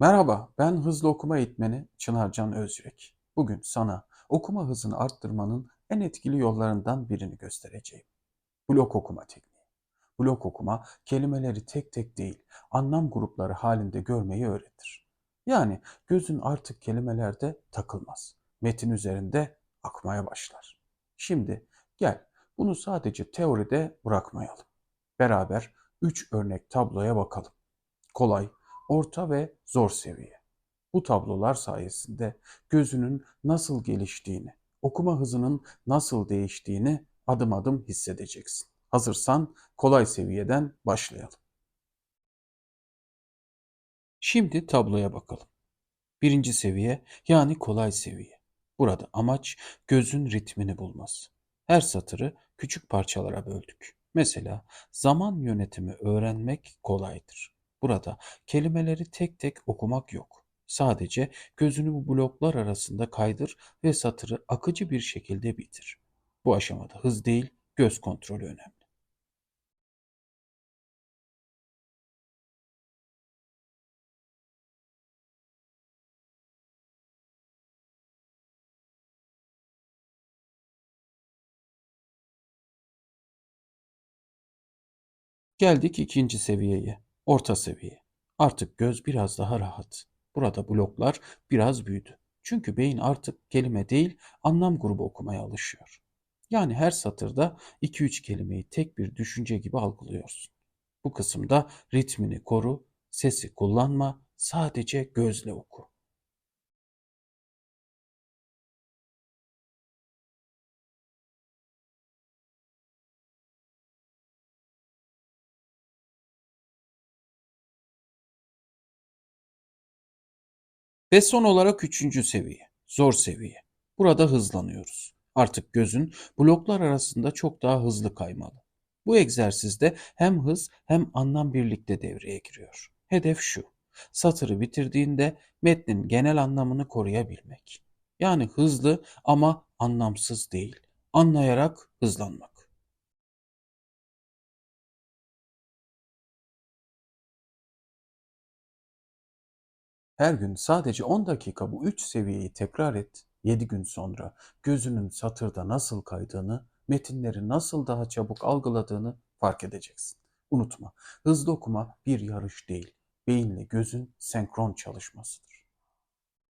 Merhaba, ben hızlı okuma eğitmeni Çınarcan Özyürek. Bugün sana okuma hızını arttırmanın en etkili yollarından birini göstereceğim. Blok okuma tekniği. Blok okuma kelimeleri tek tek değil, anlam grupları halinde görmeyi öğretir. Yani gözün artık kelimelerde takılmaz. Metin üzerinde akmaya başlar. Şimdi gel bunu sadece teoride bırakmayalım. Beraber 3 örnek tabloya bakalım. Kolay, orta ve zor seviye. Bu tablolar sayesinde gözünün nasıl geliştiğini, okuma hızının nasıl değiştiğini adım adım hissedeceksin. Hazırsan kolay seviyeden başlayalım. Şimdi tabloya bakalım. Birinci seviye yani kolay seviye. Burada amaç gözün ritmini bulması. Her satırı küçük parçalara böldük. Mesela zaman yönetimi öğrenmek kolaydır. Burada kelimeleri tek tek okumak yok. Sadece gözünü bu bloklar arasında kaydır ve satırı akıcı bir şekilde bitir. Bu aşamada hız değil, göz kontrolü önemli. Geldik ikinci seviyeye, orta seviye. Artık göz biraz daha rahat. Burada bloklar biraz büyüdü. Çünkü beyin artık kelime değil, anlam grubu okumaya alışıyor. Yani her satırda 2-3 kelimeyi tek bir düşünce gibi algılıyorsun. Bu kısımda ritmini koru, sesi kullanma, sadece gözle oku. Ve son olarak üçüncü seviye, zor seviye. Burada hızlanıyoruz. Artık gözün bloklar arasında çok daha hızlı kaymalı. Bu egzersizde hem hız hem anlam birlikte devreye giriyor. Hedef şu, satırı bitirdiğinde metnin genel anlamını koruyabilmek. Yani hızlı ama anlamsız değil, anlayarak hızlanmak. Her gün sadece 10 dakika bu 3 seviyeyi tekrar et. 7 gün sonra gözünün satırda nasıl kaydığını, metinleri nasıl daha çabuk algıladığını fark edeceksin. Unutma, hızlı okuma bir yarış değil, beyinle gözün senkron çalışmasıdır.